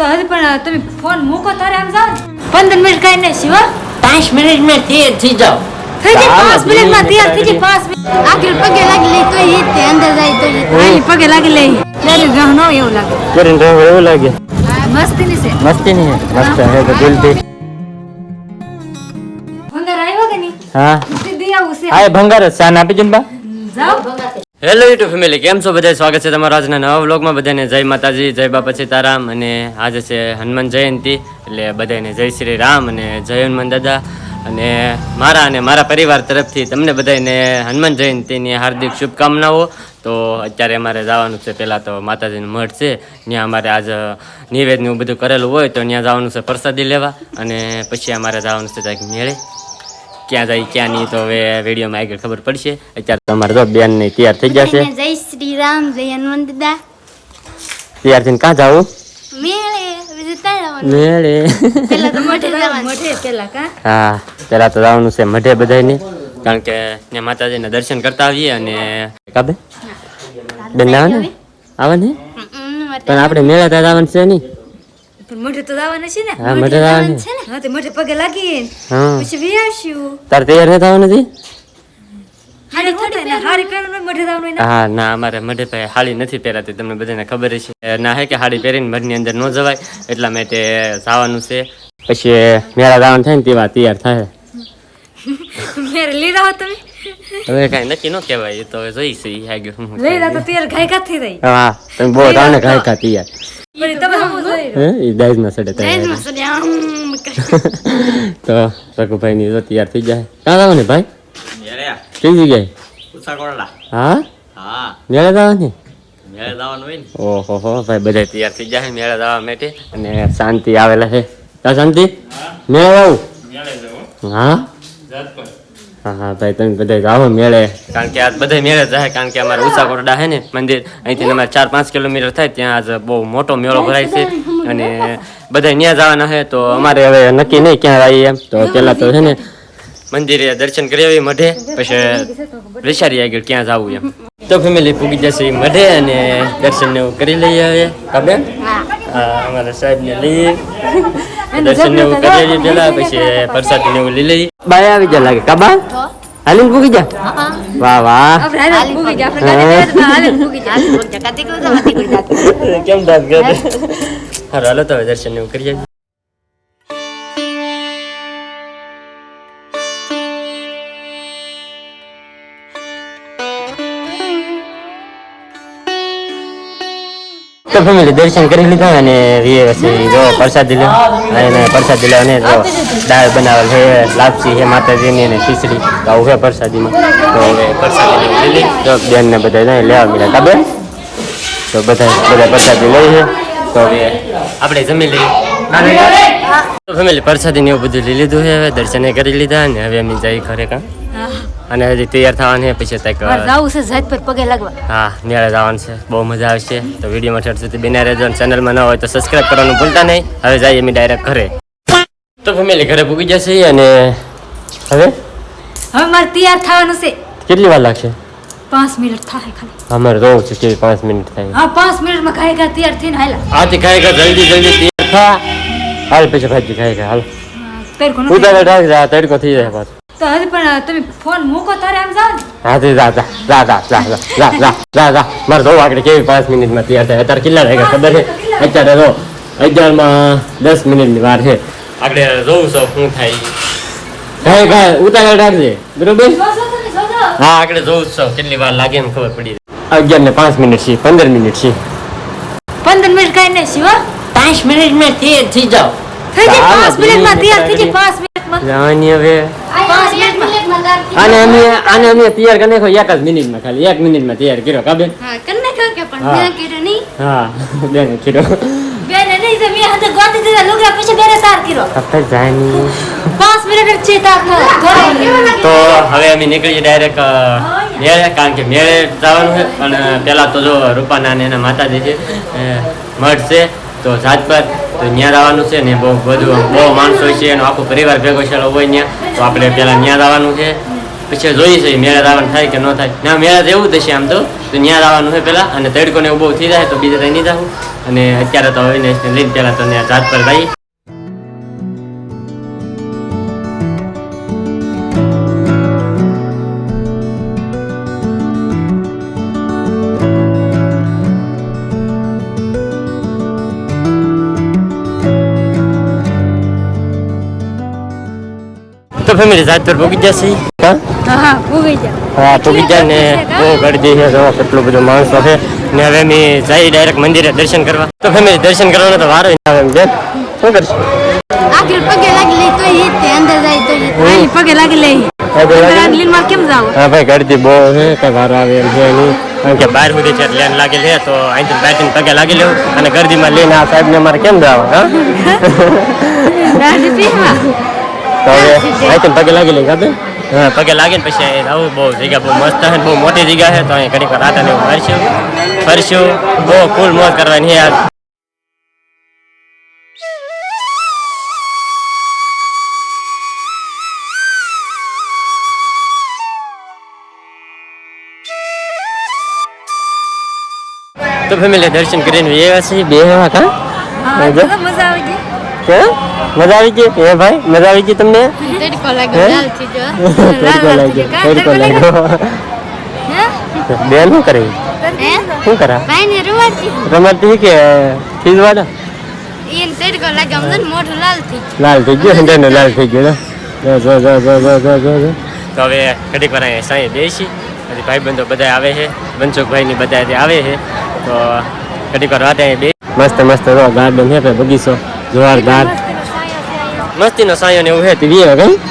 તો હજી પણ તમે ફોન મૂકો તારે આમ જાઓ પંદર મિનિટ કઈ નહીં શિવા પાંચ મિનિટ મેં તૈયાર થઈ જાઓ થઈ જાય પાંચ મિનિટમાં માં તૈયાર થઈ જાય પાંચ મિનિટ. આખરે પગે લાગી લે તો એ તે અંદર જાય તો અહીં પગે લાગી લે. ત્યારે ગ્રહ ન એવું લાગે. કરીને રહેવું એવું લાગે. મસ્તીની છે. મસ્તી ની મસ્ત હે તો દિલથી. ભંગાર આવ્યો કે નહીં? હા. સીધી આવું છે. આ ભંગાર સાન આપી જમ બા. જાઓ. હેલો યુટ્યુબ ફેમિલી કેમ છો? બધા સ્વાગત છે તમારા આજના નવા વ્લોગમાં. બધાને જય માતાજી, જય બાપા સીતારામ અને આજે છે હનુમાન જયંતિ. એટલે બધાને જય શ્રી રામ અને જય હનુમાન દાદા. અને મારા અને મારા પરિવાર તરફથી તમને બધાને હનુમાન જયંતિની હાર્દિક શુભકામનાઓ. તો અત્યારે અમારે જવાનું છે. પહેલાં તો માતાજીનું મઠ છે. ત્યાં અમારે આજ નિવેદનું બધું કરેલું હોય તો ત્યાં જવાનું છે પ્રસાદી લેવા. અને પછી અમારે જવાનું છે ત્યાં મેળે. ક્યાં જાય ક્યાં નહીં તો હવે વિડીયોમાં આગળ ખબર પડશે. અત્યારે તમારે તો બેન ને તૈયાર થઈ જશે જય શ્રી રામ જય હનુમંત દાદા તૈયાર થઈને ક્યાં જાવું? મેળે બીજું ત્યાં જવાનું. મેળે. પેલા તો મોઢે જવાનું. મોઢે પેલા કા? હા પેલા તો જવાનું છે મઢે બધાને કારણ કે ત્યાં માતાજીના દર્શન કરતા આવીએ અને કાબે બેન આવે ને આવે ને પણ આપણે મેળા ત્યાં જવાનું છે નહીં. મોઢે તો જવાના છે ને? હા મઢે જવાનું હા તો મોઢે પગે લાગી હા. પછી વી આવશું તૈયાર નથી થવાનું નથી હાડી થોડી ને હાડી પહેરવાનું હોય, મોઢે જવાનું હોય ને. હા ના અમારે મઢે ભાઈ હાડી નથી પહેરાતી તમને બધાને ખબર છે ના હે કે હાડી પહેરીને મઢની અંદર ન જવાય એટલા માટે જવાનું છે. પછી મેળા જવાનું થાય ને તેવા તૈયાર થાય. મેરે લીધા હો તમે? હવે કઈ નક્કી ન કહેવાય તો હવે જોઈશે ઈ આગળ લઈ રહ્યા તો ત્યારે ઘાય કાથી રહી હા તમે બહુ તૈયાર. તો રઘુભાઈ ની તો તૈયાર થઈ જાય ક્યાં જવાનું ભાઈ કઈ જગ્યાએ હા હા મેળા જવાની મેળે જવાનું હોય ને ઓહો હો ભાઈ બધા તૈયાર થઈ જાય મેળા જવા માટે અને શાંતિ આવેલા છે શાંતિ મેળા હા હા હા ભાઈ તમે બધા આવો મેળે. કારણ કે આજ બધા મેળે જાય કારણ કે અમારે ઉષા કોરડા છે ને મંદિર અહીંથી અમારે ચાર પાંચ કિલોમીટર થાય ત્યાં આજ બહુ મોટો મેળો ભરાય છે. અને બધા ત્યાં જવાના છે તો અમારે હવે નક્કી નહીં ક્યાં આવીએ એમ. તો પહેલાં તો છે ને મંદિરે દર્શન કરી આવી મઢે પછી વિચારી આગળ ક્યાં જવું એમ. તો ફેમિલી પૂગી જશે એ મઢે અને દર્શન ને એવું કરી લઈએ હવે. કાબે અમારા સાહેબ ને લઈએ. દર્શન ને એવું કરી લઈએ પેલા પછી પ્રસાદ ને એવું લઈ લઈએ. બાય આવી જા લાગે. કાબા હાલીને પૂગી જા વાહ વાહ. ભૂગી બેઠા હાલે ભૂગી. કેમ દાદ કરે? હાલો તો હવે દર્શન ને એવું કરી તો ફેમિલી દર્શન કરી લીધા અને પછી જો પ્રસાદી લે અને પ્રસાદી લે અને જો દાળ બનાવેલ છે, લાપસી છે, માતાજીની અને ખીચડી. આવું છે પ્રસાદીમાં. તો હવે પ્રસાદી તો બેન ને બધા જાય લેવા મળ્યા કાબે તો બધા બધા પ્રસાદી લઈ છે. તો હવે આપણે જમી લઈએ. ફેમિલી પ્રસાદી ને એવું બધું લઈ લીધું છે. હવે દર્શને કરી લીધા અને હવે અમે જઈ ઘરે કાં અને હજી તૈયાર થવાનું છે પછી તક જવું છે જાત પર પગે લાગવા. હા મેળે જવાનું છે બહુ મજા આવશે તો વિડીયોમાં છેડ સુધી બિના રહેજો અને ચેનલમાં ન હોય તો સબસ્ક્રાઇબ કરવાનું ભૂલતા નહીં. હવે જઈએ અમે ડાયરેક્ટ ઘરે. તો ફેમિલી ઘરે પૂગી જશે અને હવે? હવે મારે તૈયાર થવાનું છે. કેટલી વાર લાગશે? પાંચ મિનિટ થાય ખાલી. અમારે જોવું છે કે પાંચ મિનિટ થાય. હા પાંચ મિનિટમાં ખાઈ ગા તૈયાર થઈને હાલા આથી ખાઈ ગા જલ્દી જલ્દી તૈયાર થા. હાલ પછી ભાજી ખાઈ ગા હાલ. તૈયાર કોનું ઉતારે રાખજે આ તડકો થઈ જાય પાછો. તો હજી પણ તમે ફોન મૂકો તારે આમ જાઓ ને. હાથી જા જા જા જા જા જા જા જા જા જા. મારે જોવું આગળ કેવી પાંચ મિનિટમાં તૈયાર થાય. અત્યારે કેટલા વાગ્યા ખબર છે? અત્યારે જો અગિયારમાં દસ મિનિટની વાર છે. આગળ જોઉં છું શું થાય. કાંઈ કાંઈ ઉતાવળ રાખજે. બરોબર? જોજો તમે જોજો હા. આગળ જોઉં છું કેટલી વાર લાગે એમ ખબર પડી અગિયાર ને પાંચ મિનિટ છે પંદર મિનિટ છે. પંદર મિનિટ કઈ નહીં શિવા. પાંચ મિનિટમાં તૈયાર થઈ જાઓ. થઈ જાય પાંચ મિનિટમાં તૈયાર થઈ જાય પાંચ મિનિટમાં. જવાની હવે પાંચ એક મિનિટમાં તાર થઈ આને અમે આને અમે તૈયાર કરી નાખો એક જ મિનિટમાં ખાલી એક મિનિટમાં તૈયાર કર્યો કાબે હા કરી નાખ્યો કે પણ હા. મેં કર્યું નહીં. હા બેન કર્યો. બેન નહીં તો મેં હાથે ગોતી દીધા લુગડા પછી બેરે સાર કર્યો. કપે જાની. પાંચ મિનિટ જ છે તાર તો હવે અમે નીકળીએ ડાયરેક્ટ મેળે કારણ કે મેળે જવાનું છે પણ પેલા તો જો રૂપાના અને એના માતાજી છે મઠ છે તો જાત પર તો ત્યાં આવવાનું છે ને બહુ બધું બહુ માણસો હોય છે એનો આખો પરિવાર ભેગો છે હોય ત્યાં. તો આપણે પહેલાં ત્યાં આવવાનું છે. પછી જોઈએ છે, મેળા આવવાનું થાય કે ન થાય. ના, મેળા જેવું થશે આમ તો. ત્યાં જવાનું છે પહેલાં અને તડકોને ઊભો થઈ જાય તો બીજા ત્યાં નહીં જાઉં. અને અત્યારે તો અવિનાશને લઈને પહેલાં તો ત્યાં જાત પર જઈએ ફેમિલી જાત પર પૂગી જશે. હા? હા ભૂગી જા. હા પૂગી જાય ને બહુ ગળદી છે જો કેટલું બધું માણસો છે. ને હવે અમે જઈ ડાયરેક્ટ મંદિરે દર્શન કરવા. તો ફેમિલી દર્શન કરવાનો તો વારો ના આવે બેન શું કરશું? આખરે પગે લાગી લે તો એ તે અંદર જાય તો. એ પગે લાગી લે. પગે? લાગી માં કેમ જાવ? હા ભાઈ ગળદી બહુ છે વારો આવે એમ છે નહીં. કારણ કે બહાર સુધી છે લેન લાગી લે તો અહીંથી બેઠીને પગે લાગી લેવું અને ગરદીમાં લઈને આ સાહેબને અમારે કેમ જવા હા? અહીંથી પગે લાગી લઈ કાબે હા? પગે લાગીને પછી અહીં આવું બહુ જગ્યા બહુ મસ્ત છે બહુ મોટી જગ્યા છે તો અહીં ઘડીક વાર આટા ને એવું ફરશું. ફરશું. બહુ ફૂલ મોજ કરવાની યાર. તો ફેમિલી દર્શન કરીને એવા છે બે એવા કા હા જો. તો મજા આવી મજા આવી ગઈ? હે ભાઈ મજા આવી ગઈ તમને? બેન શું કરે? શું કરા? રમાતી કે ફીજવાડા લાલ થઈ ગયો. લાલ થઈ ગયો તો હવે કડીક વાર અહીંયા સાંજે બેસી. પછી ભાઈબંધો બધા આવે છે. મનસુખભાઈની બધા આવે છે. તો કડીક વાર રાતે અહીં મસ્ત મસ્ત ગાર્ડન હે ભાઈ બગીચો જોરદાર મસ્તીનો સાયો ને એવું તે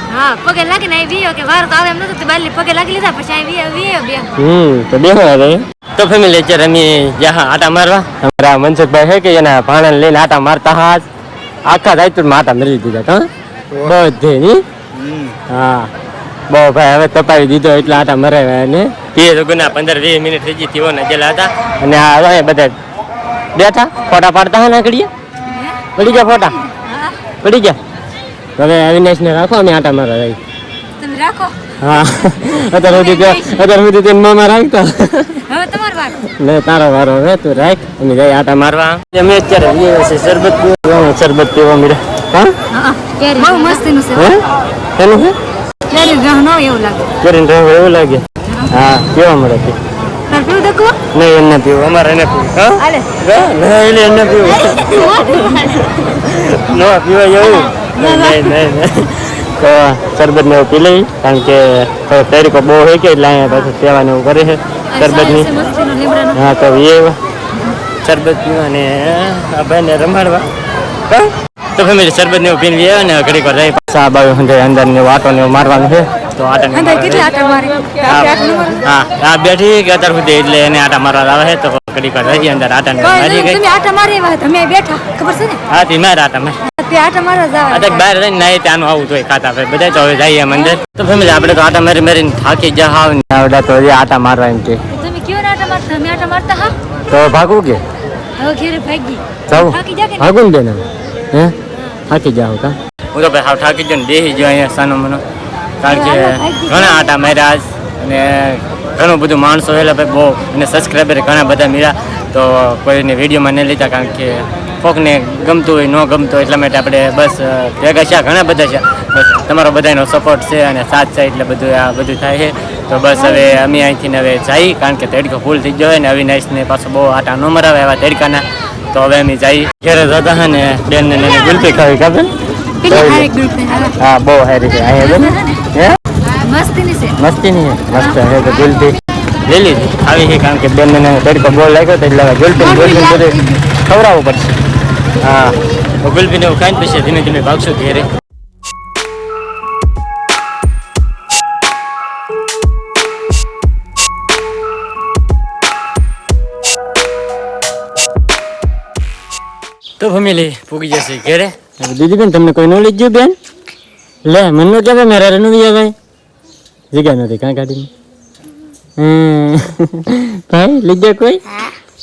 હા પગે લાગીને આવી વિયો કે વાર તો આવે એમ નતું બાલી પગે લાગી લીધા પછી આવી વિયો વિયો બે હમ તો બેહો હવે. તો ફેમિલી અત્યારે અમે જ્યાં આટા મારવા? અમારા મનસુખભાઈ હે કે એના ભાણા લઈને આટા મારતા હાથ આખા રાયતુરમાં આટા મારી દીધા તો બધે ની હા. બહુ ભાઈ હવે તપાવી દીધો એટલે આટા મરાવ્યા અને તે લોકોના પંદર વીસ મિનિટ થઈ ગઈ તેઓ નજેલા હતા. અને આ બધા બેઠા? ફોટા પાડતા હા નાકડીએ પડી જા ફોટા. પડી જા. હવે અવિનાશ ને રાખો અમે આટા મારા રહી વારો. હવે તું રાખ. અમે જઈ મારવા. અમે અત્યારે શરબત પીવા શરબત પીવા મીરા હા? એવું લાગે? હા કેવા મળે છે? નહીં એમને પીવું. અમારે એને પીવું. હા? એટલે એને પીવું. ન પીવાય એવું. નહીં નહીં. તો શરબત ને એવું પી લઈ કારણ કે તરીકો બહુ હોય કે એટલે અહીંયા પાછું સેવાને એવું કરે છે શરબતની. હા તો એ શરબત પીવા અને આ ભાઈને રમાડવા? તો ફેમિલી શરબત ને પીને આવ્યા ને ઘડીક વાર રહી પાછા. આ બાજુ અંદર ને આટો ને મારવાનું છે. તો આટા ને અંદર કેટલા આટા મારે? આપણે આટલું મારે? હા હા બેઠી કે અત્યાર સુધી એટલે એને આટા મારવા આવે છે. તો ઘડીક વાર રહી અંદર આટા ને મારી ગઈ. તમે આટા મારી આવ્યા તમે બેઠા. ખબર છે ને? હા તે મારા આટા માર. અત્યારે બહાર રહીને ત્યાંનું આવું જોઈએ ખાતા ભાઈ બધા તો હવે જઈએ મંદિર. તો ફેમિલી આપણે તો આટા મારી મારીને થાકી જા હાવ ને. આવડા તો આટા મારવા એમ કે. તમે કયો આટા મારતા? તમે આટા મારતા હા? તો ભાગવું કે? હવે ઘેરે ભાગી. જાવું? ભાગું ને હે? થાકી જાવ કા? હું તો ભાઈ હાવ થાકી ગયો ને બેસી ગયો અહીંયા સાનો મનો. કારણ કે ઘણા આટા માર્યા આજ અને ઘણું બધું માણસો એટલે ભાઈ બહુ. અને સબસ્ક્રાઈબર ઘણા બધા મળ્યા તો કોઈને વિડીયોમાં નહીં લીધા કારણ કે કોકને ગમતું હોય ન ગમતું હોય એટલા માટે આપણે બસ ભેગા છે ઘણા બધા છે. બસ તમારો બધાનો સપોર્ટ છે અને સાથ છે એટલે બધું આ બધું થાય છે. તો બસ હવે અમે અહીંથી હવે જઈ કારણ કે તડકો ફૂલ થઈ ગયો ને અવિનાશને પાછો બહુ આટા ન મરાવે એવા તડકાના. તો હવે અમે જઈ ઘરે જતા હે ને બેનને ને એને ગુલફી ખાવી હારે. હા. બહુ સારી છે અહીંયા હે? મસ્તીની છે. મસ્તી નહીં મસ્ત હે. તો ગુલફી. લઈ લીધી આવી છે કારણ કે બેનને તડકો બહુ લાગ્યો તો એટલે ગુલફી ગુલફી બધું ખવડાવવું પડશે. હા તો ગુલફી ને એવું ખાઈને પછી ધીમે ધીમે ભાગશું ઘેરે. ફેમિલી પૂગી જશે ઘેરે. દીદી બેન તમને કોઈ નો લઈ ગયું બેન? લે મને નો કહેવાય મારા વિયા ભાઈ. જગ્યા નથી કાં ગાડી ભાઈ લઈ ગયા કોઈ?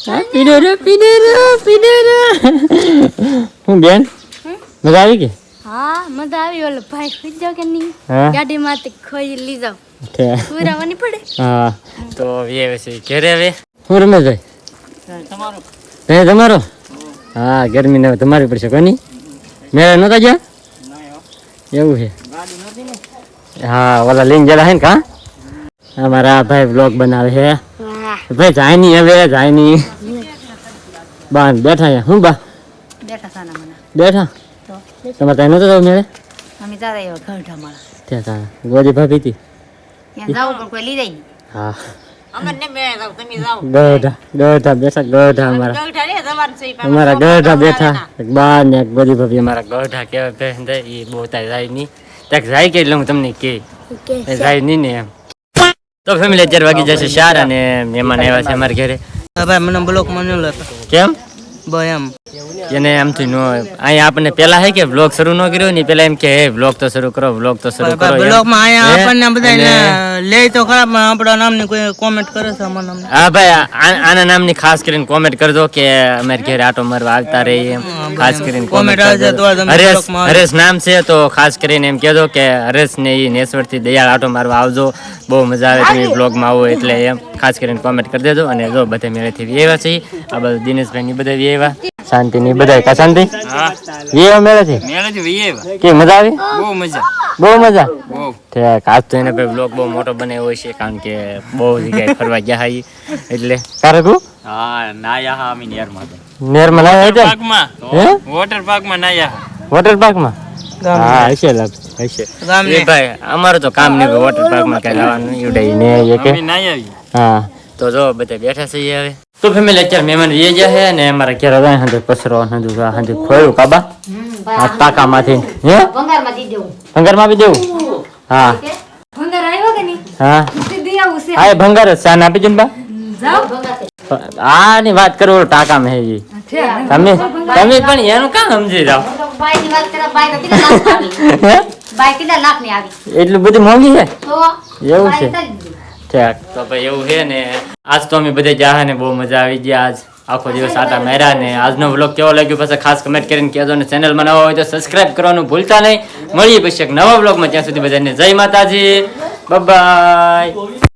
પીડેરો પીડેરો રે પીડો રે પીડો રે. હું બેન? મજા આવી કે? હા મજા આવી ઓલો ભાઈ જાવ કે નહીં? ગાડીમાંથી ખોઈ લઈ જાવ ઠે. પડે. હા. તો એ ઘેરે હવે. હું રમેશભાઈ? હે તમારો? હા ગરમી ને તમારી પડશે કોની? મેળે નતા ગયા? એવું છે. હા ઓલા લઈને જરા હે ને કા? અમારા ભાઈ બ્લોગ બનાવે છે. ભાઈ જાય નહીં હવે જાય નહીં. બા બેઠા છે. હું બા? બેઠા તમારે ત્યાં એવા ઘરડા માળા? ત્યાં ગોદી ભાભી હતી. જાવું હા. ગઢા ગઢા બેઠા ગઢા અમારા. ગૌઠા રે જવાનું છે પણ અમારા ગઢા બેઠા. એક બા ને એક બધી ભાભી અમારા ગઢા કેવા બેન એ બહુ તાર જાય નહીં. ત્યાં જાય કે એટલે હું તમને કે જાય નહીં ને એમ. તો ફેમિલી અત્યારે વાગી જશે ચાર અને મહેમાન આવ્યા છે અમારા ઘરે. ભાઈ મને બ્લોક મને કેમ? ભાઈ એમ. એને એમથી નો અહીંયા આપણને પેલા હે કે બ્લોગ શરૂ ન કર્યો ને પેલા એમ કે હે બ્લોગ તો શરૂ કરો બ્લોગ તો શરૂ કરો. એમ. માં અહીંયા આપણને બધા લે તો ખરાબ પણ આપણા નામની કોઈ કોમેન્ટ કરે છે અમારા નામની? હા ભાઈ આના નામની ખાસ કરીને કોમેન્ટ કરજો કે અમારે ઘેર આટો મારવા આવતા રહી એમ. ખાસ કરીને કોમેન્ટ આવશે તો હરેશ હરેશ નામ છે તો ખાસ કરીને એમ કહેજો કે હરેશ ને ઈ નેસવડથી દયાળ આટો મારવા આવજો. બહુ મજા આવે તમે બ્લોગમાં આવો એટલે એમ. ખાસ કરીને કોમેન્ટ કરી દેજો અને જો બધે મેળેથી એવા છે આ બધું દિનેશભાઈ ની બધા શાંતિ ની બધા કા શાંતિ? એવા મેળે છે? કે મજા આવી? બહુ મજા. બહુ મજા? બહુ. ઠીક આજ તો એને ભાઈ બ્લોગ બહુ મોટો બનાવ્યો હોય છે કારણ કે બહુ જગ્યાએ ફરવા ગયા હા એટલે તારે તું હા નાયા હા અમે નેરમાં ના આવ્યા પાર્કમાં હે? વોટર પાર્કમાં નાયા વોટર પાર્કમાં હા હશે લાભ હશે. એ ભાઈ અમારું તો કામ નહીં વોટર પાર્કમાં કઈ જવાનું એવું ને એ કે? અમે આવી હા. તો જો બધા બેઠા છે હવે. તો ફેમિલી અત્યારે મહેમાન વી ગયા છે અને અમારા ઘેર હતા હાંજે કચરો હાંજે હાંજે ખોયું કાબા આ ટાકામાંથી હે? ભંગારમાં આપી દેવું. હા. હા. હા એ ભંગાર જ સાન આપી દે બા? આની વાત કરો ટાંકા મે તમે તમે પણ એનું કામ સમજી જાઓ. એટલું બધું મોંઘી છે? એવું છે. ઠીક. તો ભાઈ એવું છે ને, આજ તો અમે બધે જાહે ને, બહુ મજા આવી ગયા આજ. આખો દિવસ આટા માર્યા ને, આજનો વ્લોગ કેવો લાગ્યો પછી ખાસ કમેન્ટ કરીને કહેજો ને ચેનલમાં નવા હોય તો સબસ્ક્રાઇબ કરવાનું ભૂલતા નહીં. મળીએ પછી એક નવા વ્લોગમાં ત્યાં સુધી બધાને જય માતાજી. બાય